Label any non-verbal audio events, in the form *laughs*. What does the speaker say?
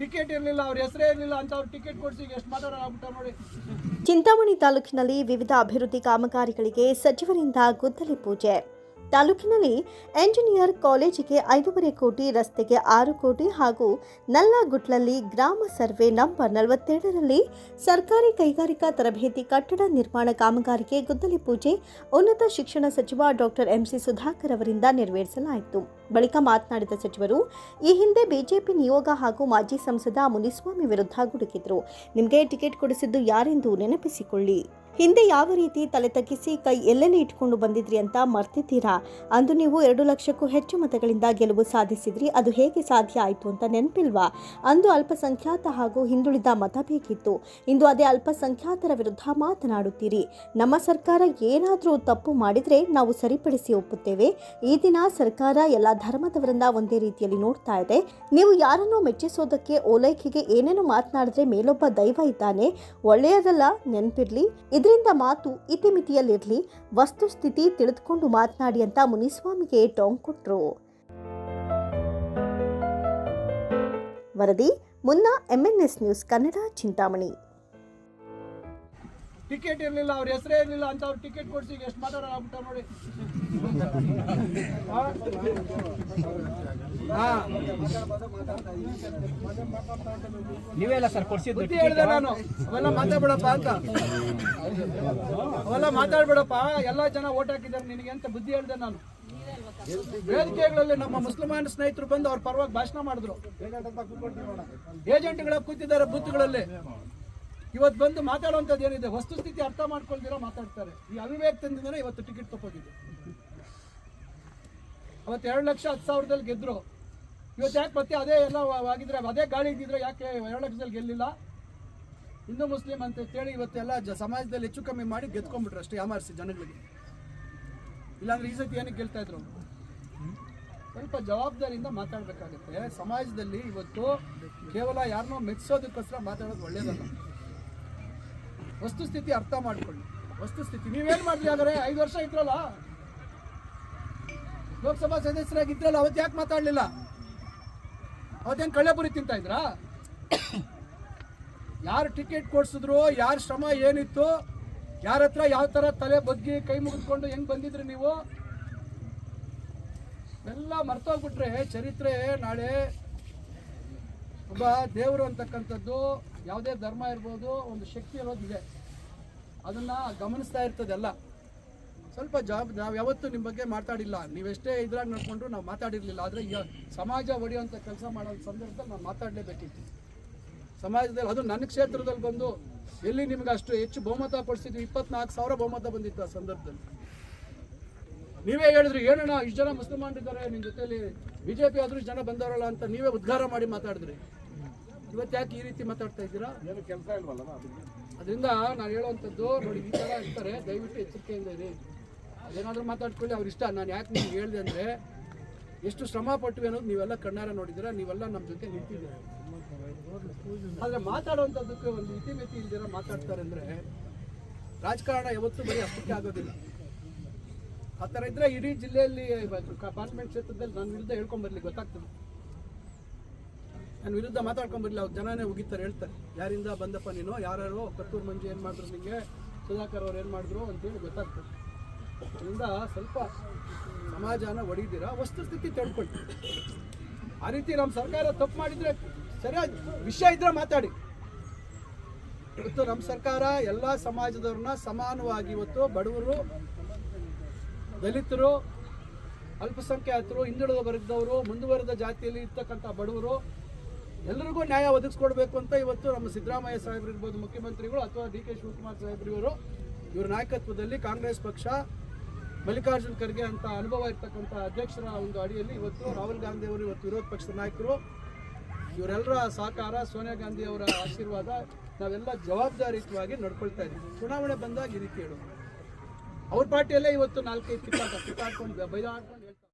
Ticket ಇರಲಿಲ್ಲ, ಅವ್ರ ಹೆಸರೇ ಇರಲಿಲ್ಲ ಅಂತ ಅವ್ರು ಟಿಕೆಟ್ ಕೊಡಿಸಿ ಎಷ್ಟು ಆಗ್ಬಿಟ್ಟ ನೋಡಿ. ಚಿಂತಾಮಣಿ ತಾಲೂಕಿನಲ್ಲಿ ವಿವಿಧ ಅಭಿವೃದ್ಧಿ ಕಾಮಗಾರಿಗಳಿಗೆ ಸಚಿವರಿಂದ ಗುದ್ದಲಿ ಪೂಜೆ. ತಾಲೂಕಿನಲ್ಲಿ ಎಂಜಿನಿಯರ್ ಕಾಲೇಜಿಗೆ ಐದೂವರೆ ಕೋಟಿ ರಸ್ತೆಗೆ ಆರು ಕೋಟಿ ಹಾಗೂ ನಲ್ಲಾಗುಟ್ಲಲ್ಲಿ ಗ್ರಾಮ ಸರ್ವೆ ನಂಬರ್ ನಲವತ್ತೆರಡರಲ್ಲಿ ಸರ್ಕಾರಿ ಕೈಗಾರಿಕಾ ತರಬೇತಿ ಕಟ್ಟಡ ನಿರ್ಮಾಣ ಕಾಮಗಾರಿಗೆ ಗುದ್ದಲಿ ಪೂಜೆ, ಉನ್ನತ ಶಿಕ್ಷಣ ಸಚಿವ ಡಾಕ್ಟರ್ ಎಂಸಿ ಸುಧಾಕರ್ ಅವರಿಂದ ನೆರವೇರಿಸಲಾಯಿತು. ಬಳಿಕ ಮಾತನಾಡಿದ ಸಚಿವರು, ಈ ಹಿಂದೆ ಬಿಜೆಪಿ ನಿಯೋಗ ಹಾಗೂ ಮಾಜಿ ಸಂಸದ ಮುನಿಸ್ವಾಮಿ ವಿರುದ್ಧ ಗುಡುಗಿದ್ರು ನಿಮಗೆ ಟಿಕೆಟ್ ಕೊಡಿಸಿದ್ದು ಯಾರೆಂದು ನೆನಪಿಸಿಕೊಳ್ಳಿ. ಹಿಂದೆ ಯಾವ ರೀತಿ ತಲೆ ತಗ್ಗಿಸಿ ಕೈ ಎಲ್ಲೆಲ್ಲಿ ಇಟ್ಕೊಂಡು ಬಂದಿದ್ರಿ ಅಂತ ಮರ್ತಿದ್ದೀರಾ? ಅಂದು ನೀವು ಎರಡು ಲಕ್ಷಕ್ಕೂ ಹೆಚ್ಚು ಮತಗಳಿಂದ ಗೆಲುವು ಸಾಧಿಸಿದ್ರಿ. ಅದು ಹೇಗೆ ಸಾಧ್ಯ ಆಯಿತು ಅಂತ ನೆನಪಿಲ್ವಾ? ಅಂದು ಅಲ್ಪಸಂಖ್ಯಾತ ಹಾಗೂ ಹಿಂದುಳಿದ ಮತ ಬೇಕಿತ್ತು. ಇಂದು ಅದೇ ಅಲ್ಪಸಂಖ್ಯಾತರ ವಿರುದ್ಧ ಮಾತನಾಡುತ್ತೀರಿ. ನಮ್ಮ ಸರ್ಕಾರ ಏನಾದರೂ ತಪ್ಪು ಮಾಡಿದರೆ ನಾವು ಸರಿಪಡಿಸಿ ಒಪ್ಪುತ್ತೇವೆ. ಈ ದಿನ ಸರ್ಕಾರ ಎಲ್ಲ ಧರ್ಮದವರನ್ನ ಒಂದೇ ರೀತಿಯಲ್ಲಿ ನೋಡ್ತಾ ಇದೆ. ನೀವು ಯಾರನ್ನೋ ಮೆಚ್ಚಿಸೋದಕ್ಕೆ ಓಲೈಕೆಗೆ ಏನೇನು ಮಾತನಾಡಿದ್ರೆ ಮೇಲೊಬ್ಬ ದೈವ ಇದ್ದಾನೆ. ಒಳ್ಳೆಯದಲ್ಲ, ನೆನಪಿರ್ಲಿ. ಇದರಿಂದ ಮಾತು ಇತಿಮಿತಿಯಲ್ಲಿರಲಿ ವಸ್ತುಸ್ಥಿತಿ ತಿಳಿದುಕೊಂಡು ಮಾತನಾಡಿ ಅಂತ ಮುನಿಸ್ವಾಮಿಗೆ ಟಾಂಗ್ ಕೊಟ್ಟರು ವರದಿ ಮುನ್ನಾ ಎಂಎನ್ಎಸ್ ನ್ಯೂಸ್ ಕನ್ನಡ ಚಿಂತಾಮಣಿ. ಟಿಕೆಟ್ ಇರಲಿಲ್ಲ ಅವ್ರ ಹೆಸರೇ ಇರಲಿಲ್ಲ ಅಂತ ಅವ್ರು ಟಿಕೆಟ್ ಕೊಡ್ಸಿ ಎಷ್ಟು ಮಾತಾಡೋಣ ಆಗ್ಬಿಟ್ಟ ನೋಡಿ. *laughs* ನೀವೇ ಸರ್ ಕೊಡ್ಸಿದ್ದು ಬುದ್ಧಿ ಹೇಳ್ದೆ ನಾನು. ಅವೆಲ್ಲ ಮಾತಾಡ್ಬೇಡಪ್ಪ ಅಂತ. ಅವೆಲ್ಲ ಮಾತಾಡ್ಬೇಡಪ್ಪ. ಎಲ್ಲಾ ಜನ ಓಟ್ ಹಾಕಿದ್ದಾರೆ. ನಿನಗೆ ಅಂತ ಬುದ್ಧಿ ಹೇಳ್ದೆ ನಾನು. ವೇದಿಕೆಗಳಲ್ಲಿ ನಮ್ಮ ಮುಸ್ಲಿಮಾನ್ ಸ್ನೇಹಿತರು ಬಂದು ಅವ್ರ ಪರವಾಗಿ ಭಾಷಣ ಮಾಡಿದ್ರು. ಏಜೆಂಟ್ಗಳ ಕೂತಿದ್ದಾರೆ ಬೂತ್ಗಳಲ್ಲಿ. ಇವತ್ತು ಬಂದು ಮಾತಾಡುವಂಥದ್ದು ಏನಿದೆ? ವಸ್ತುಸ್ಥಿತಿ ಅರ್ಥ ಮಾಡ್ಕೊಳ್ದಿರೋ ಮಾತಾಡ್ತಾರೆ. ಈ ಅವಿವೇಕದಿಂದನೇ ಇವತ್ತು ಟಿಕೆಟ್ ತಗೋದಿದೆ ಅವತ್ತು ಎರಡು ಲಕ್ಷ ಹತ್ತು ಸಾವಿರದಲ್ಲಿ ಗೆದ್ರು. ಇವತ್ತು ಯಾಕೆ ಮತ್ತೆ ಅದೇ ಎಲ್ಲ ಆಗಿದ್ರೆ ಅದೇ ಗಾಳಿ ಇದ್ದಿದ್ರೆ ಯಾಕೆ ಎರಡು ಲಕ್ಷದಲ್ಲಿ ಗೆಲ್ಲಿಲ್ಲ? ಹಿಂದೂ ಮುಸ್ಲಿಂ ಅಂತ ಕೇಳಿ ಇವತ್ತೆಲ್ಲ ಜ ಸಮಾಜದಲ್ಲಿ ಹೆಚ್ಚು ಕಮ್ಮಿ ಮಾಡಿ ಗೆದ್ಕೊಂಡ್ಬಿಟ್ರು ಅಷ್ಟೇ ಯಾಮಾರಿಸಿ ಜನಗಳಿಗೆ. ಇಲ್ಲಾಂದ್ರೆ ಈ ಸತಿ ಏನಕ್ಕೆ ಗೆಲ್ತಾ ಇದ್ರು? ಸ್ವಲ್ಪ ಜವಾಬ್ದಾರಿಯಿಂದ ಮಾತಾಡಬೇಕಾಗುತ್ತೆ. ಸಮಾಜದಲ್ಲಿ ಇವತ್ತು ಕೇವಲ ಯಾರನ್ನೋ ಮೆಚ್ಚಿಸೋದಕ್ಕೋಸ್ಕರ ಮಾತಾಡೋದು ಒಳ್ಳೇದಲ್ಲ. ವಸ್ತುಸ್ಥಿತಿ ಅರ್ಥ ಮಾಡ್ಕೊಳ್ಳಿ. ವಸ್ತುಸ್ಥಿತಿ. ನೀವೇನು ಮಾಡ್ಲಿ ಹಾಗಾದ್ರೆ? ಐದು ವರ್ಷ ಇದ್ರಲ್ಲ? ಲೋಕಸಭಾ ಸದಸ್ಯರಾಗಿ ಇದ್ರಲ್ಲ ಅವತ್ತು ಯಾಕೆ ಮಾತಾಡ್ಲಿಲ್ಲ? ಅವತ್ತೇನು ಕಳ್ಳೆಪುರಿ ತಿಂತ ಇದ್ರಾ? ಯಾರು ಟಿಕೆಟ್ ಕೊಡ್ಸಿದ್ರು, ಯಾರ ಶ್ರಮ ಏನಿತ್ತು, ಯಾರ ಹತ್ರ ಯಾವ ಥರ ತಲೆ ಬಗ್ಗಿ ಕೈ ಮುಗಿದ್ಕೊಂಡು ಹೆಂಗ್ ಬಂದಿದ್ರಿ ನೀವು? ಎಲ್ಲ ಮರ್ತೋಗ್ಬಿಟ್ರೆ ಚರಿತ್ರೆ ನಾಳೆ. ಒಬ್ಬ ದೇವರು ಅಂತಕ್ಕಂಥದ್ದು, ಯಾವುದೇ ಧರ್ಮ ಇರ್ಬೋದು, ಒಂದು ಶಕ್ತಿ ಇರೋದಿದೆ ಅದನ್ನ ಗಮನಿಸ್ತಾ ಇರ್ತದೆಲ್ಲ ಸ್ವಲ್ಪ ಜಾಬ್ ನಾವು ಯಾವತ್ತೂ ನಿಮ್ಮ ಬಗ್ಗೆ ಮಾತಾಡಿಲ್ಲ. ನೀವೆಷ್ಟೇ ಇದ್ರಾಗ ನಡ್ಕೊಂಡ್ರು ನಾವು ಮಾತಾಡಿರ್ಲಿಲ್ಲ. ಆದರೆ ಈಗ ಸಮಾಜ ಒಡೆಯುವಂಥ ಕೆಲಸ ಮಾಡೋ ಸಂದರ್ಭದಲ್ಲಿ ನಾವು ಮಾತಾಡಲೇಬೇಕಿತ್ತು. ಸಮಾಜದಲ್ಲಿ ಅದು ನನ್ನ ಕ್ಷೇತ್ರದಲ್ಲಿ ಬಂದು ಎಲ್ಲಿ ನಿಮ್ಗೆ ಅಷ್ಟು ಹೆಚ್ಚು ಬಹುಮತ ಕೊಡಿಸಿದ್ವಿ? ಇಪ್ಪತ್ನಾಲ್ಕು ಸಾವಿರ ಬಹುಮತ ಬಂದಿತ್ತು ಆ ಸಂದರ್ಭದಲ್ಲಿ. ನೀವೇ ಹೇಳಿದ್ರಿ ಏನಣ್ಣ ಇಷ್ಟು ಜನ ಮುಸಲ್ಮಾನರಿದ್ದಾರೆ ನಿಮ್ಮ ಜೊತೆಯಲ್ಲಿ ಬಿಜೆಪಿ ಆದ್ರೂ ಜನ ಬಂದವರಲ್ಲ ಅಂತ ನೀವೇ ಉದ್ಘಾರ ಮಾಡಿ ಮಾತಾಡಿದ್ರಿ. ಇವತ್ತು ಯಾಕೆ ಈ ರೀತಿ ಮಾತಾಡ್ತಾ ಇದ್ದೀರಾ? ಏನು ಕೆಲಸ ಇಲ್ವಲ್ಲ ಅದರಿಂದ ನಾನು ಹೇಳುವಂಥದ್ದು ನೋಡಿ ಈ ಥರ ಇರ್ತಾರೆ. ದಯವಿಟ್ಟು ಎಚ್ಚರಿಕೆಯಿಂದ ಇರಿ. ಅದೇನಾದರೂ ಮಾತಾಡ್ಕೊಳ್ಳಿ, ಅವ್ರ ಇಷ್ಟ. ನಾನು ಯಾಕೆ ನಿಮ್ಗೆ ಹೇಳಿದೆ ಅಂದರೆ, ಎಷ್ಟು ಶ್ರಮ ಪಟ್ವಿ ಅನ್ನೋದು ನೀವೆಲ್ಲ ಕಣ್ಣಾರ ನೋಡಿದ್ದೀರಾ, ನೀವೆಲ್ಲ ನಮ್ಮ ಜೊತೆ ನಿಂತಿದ್ದೀರಾ? ಆದರೆ ಮಾತಾಡುವಂಥದ್ದಕ್ಕೆ ಒಂದು ಇತಿಮಿತಿ ಇಲ್ದಿರ ಮಾತಾಡ್ತಾರೆ ಅಂದರೆ, ರಾಜಕಾರಣ ಯಾವತ್ತೂ ಬರೀ ಅಷ್ಟಕ್ಕೆ ಆಗೋದಿಲ್ಲ. ಆ ಥರ ಇದ್ದರೆ ಇಡೀ ಜಿಲ್ಲೆಯಲ್ಲಿ ಪಾರ್ಲಿಮೆಂಟ್ ಕ್ಷೇತ್ರದಲ್ಲಿ ನನ್ನ ವಿರುದ್ಧ ಹೇಳ್ಕೊಂಬರ್ಲಿ ಗೊತ್ತಾಗ್ತದೆ. ನನ್ನ ವಿರುದ್ಧ ಮಾತಾಡ್ಕೊಂಬರ್ಲಿ ಅವ್ರು ಜನನೇ ಉಗಿತಾರೆ, ಹೇಳ್ತಾರೆ. ಯಾರಿಂದ ಬಂದಪ್ಪ ನೀನು? ಯಾರ್ಯಾರು ಕತ್ತೂರು ಮಂಜು ಏನು ಮಾಡಿದ್ರು ನಿಮಗೆ ಸುಧಾಕರ್ ಅವ್ರು ಏನು ಮಾಡಿದ್ರು ಅಂತೇಳಿ ಗೊತ್ತಾಗ್ತದೆ. ಅದರಿಂದ ಸ್ವಲ್ಪ ಸಮಾಜನ ಒಡಿದ್ದೀರಾ ವಸ್ತುಸ್ಥಿತಿ ತಿಳ್ಕೊಳ್ಳಿ ಆ ರೀತಿ ನಮ್ಮ ಸರ್ಕಾರ ತಪ್ಪು ಮಾಡಿದ್ರೆ ಸರಿಯಾಗಿ ವಿಷಯ ಇದ್ರೆ ಮಾತಾಡಿ. ಇವತ್ತು ನಮ್ಮ ಸರ್ಕಾರ ಎಲ್ಲ ಸಮಾಜದವ್ರನ್ನ ಸಮಾನವಾಗಿ ಇವತ್ತು ಬಡವರು, ದಲಿತರು, ಅಲ್ಪಸಂಖ್ಯಾತರು, ಹಿಂದುಳಿದ ವರ್ಗದವರು, ಮುಂದುವರೆದ ಜಾತಿಯಲ್ಲಿ ಇರ್ತಕ್ಕಂಥ ಬಡವರು ಎಲ್ಲರಿಗೂ ನ್ಯಾಯ ಒದಗಿಸ್ಕೊಡ್ಬೇಕು ಅಂತ ಇವತ್ತು ನಮ್ಮ ಸಿದ್ದರಾಮಯ್ಯ ಸಾಹೇಬರು ಇರ್ಬೋದು ಮುಖ್ಯಮಂತ್ರಿಗಳು ಅಥವಾ ಡಿ ಕೆ ಶಿವಕುಮಾರ್ ಸಾಹೇಬ್ರಿವರು ಇವರ ನಾಯಕತ್ವದಲ್ಲಿ ಕಾಂಗ್ರೆಸ್ ಪಕ್ಷ ಮಲ್ಲಿಕಾರ್ಜುನ್ ಖರ್ಗೆ ಅಂತ ಅನುಭವ ಇರ್ತಕ್ಕಂಥ ಅಧ್ಯಕ್ಷರ ಒಂದು ಅಡಿಯಲ್ಲಿ ಇವತ್ತು ರಾಹುಲ್ ಗಾಂಧಿ ಅವರು ಇವತ್ತು ವಿರೋಧ ಪಕ್ಷದ ನಾಯಕರು. ಇವರೆಲ್ಲರ ಸಹಕಾರ ಸೋನಿಯಾ ಗಾಂಧಿ ಅವರ ಆಶೀರ್ವಾದ ನಾವೆಲ್ಲ ಜವಾಬ್ದಾರಿಯುತವಾಗಿ ನಡ್ಕೊಳ್ತಾ ಇದ್ದೀವಿ. ಚುನಾವಣೆ ಬಂದಾಗ ರೀತಿ ಹೇಳೋದು ಅವ್ರ ಪಾರ್ಟಿಯಲ್ಲೇ ಇವತ್ತು ನಾಲ್ಕೈದು ಕಿತ್ತಾಟ ಕಿತ್ತಾಡ್ಕೊಂಡು ಬೈದಾಡ್ಕೊಂಡು ಹೇಳ್ತಾರೆ